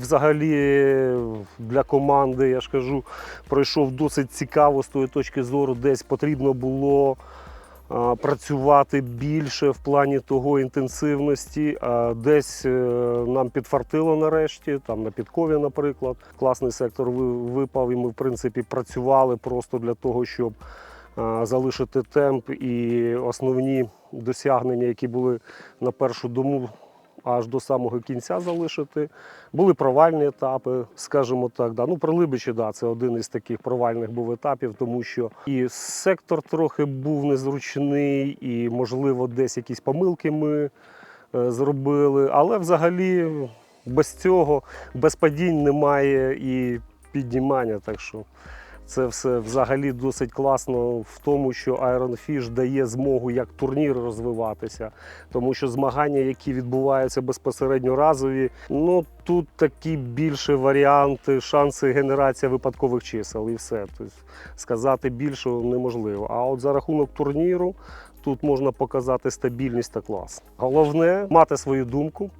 Взагалі для команди, я ж кажу, пройшов досить цікаво з тої точки зору, десь потрібно було працювати більше в плані того інтенсивності. Десь е, нам підфартило нарешті, там на підкові, наприклад. Класний сектор випав, і ми, в принципі, працювали просто для того, щоб залишити темп і основні досягнення, які були на першу дому. Аж до самого кінця залишити. Були провальні етапи, скажімо так. Да. Ну, при Либичі, да, це один із таких провальних був етапів, тому що і сектор трохи був незручний, і, можливо, десь якісь помилки ми е, зробили. Але взагалі без цього, без падінь немає і піднімання. Так що це все взагалі досить класно в тому, що Iron Fish дає змогу як турнір розвиватися, тому що змагання, які відбуваються безпосередньо разові, ну тут такі більше варіанти, шанси генерація випадкових чисел і все. Тобто сказати більше неможливо. А от за рахунок турніру тут можна показати стабільність та клас. Головне мати свою думку,